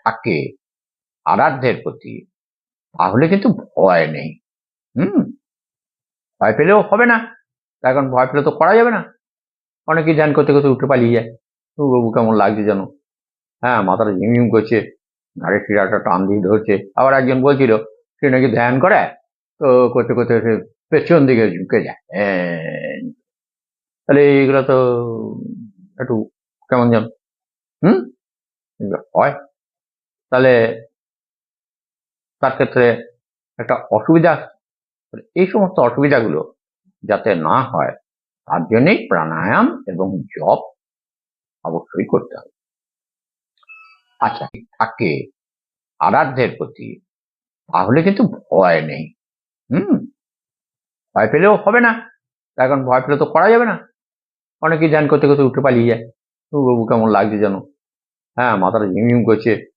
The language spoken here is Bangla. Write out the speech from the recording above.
থাকে আরাধ্যের প্রতি, তাহলে কিন্তু ভয় নেই। হুম? ভয় পেলেও হবে না। তার কারণ ভয় পেলে তো করা যাবে না। অনেকে ধ্যান করতে করতে উঠে পালিয়ে যায়। বাবু, কেমন লাগছে যেন। হ্যাঁ মাথাটা ঝিমঝিম করছে, ঘাড়ের শিরাটা টান দিয়ে ধরছে। আবার একজন বলছিল, সে নাকি ধ্যান করে? তো করতে করতে সে পেছন দিকে ঝুঁকে যায়। হ্যাঁ। তাহলে এইগুলো তো একটু কেমন যেন, হুম? এগুলো হয়। তাহলে তার ক্ষেত্রে একটা অসুবিধা এই সমস্ত অসুবিধাগুলো যাতে না হয়, তার জন্যই প্রাণায়াম এবং জপ অবশ্যই করতে হবে। আচ্ছা থাকে আরাধ্যের প্রতি তাহলে কিন্তু ভয় নেই। হুম? ভয় পেলেও হবে না। এখন ভয় পেলে তো করা যাবে না। অনেকে ধ্যান করতে করতে উঠে পালিয়ে যায়। বাবু, কেমন লাগছে যেন? হ্যাঁ মাথাটা ঝিমঝিম করছে।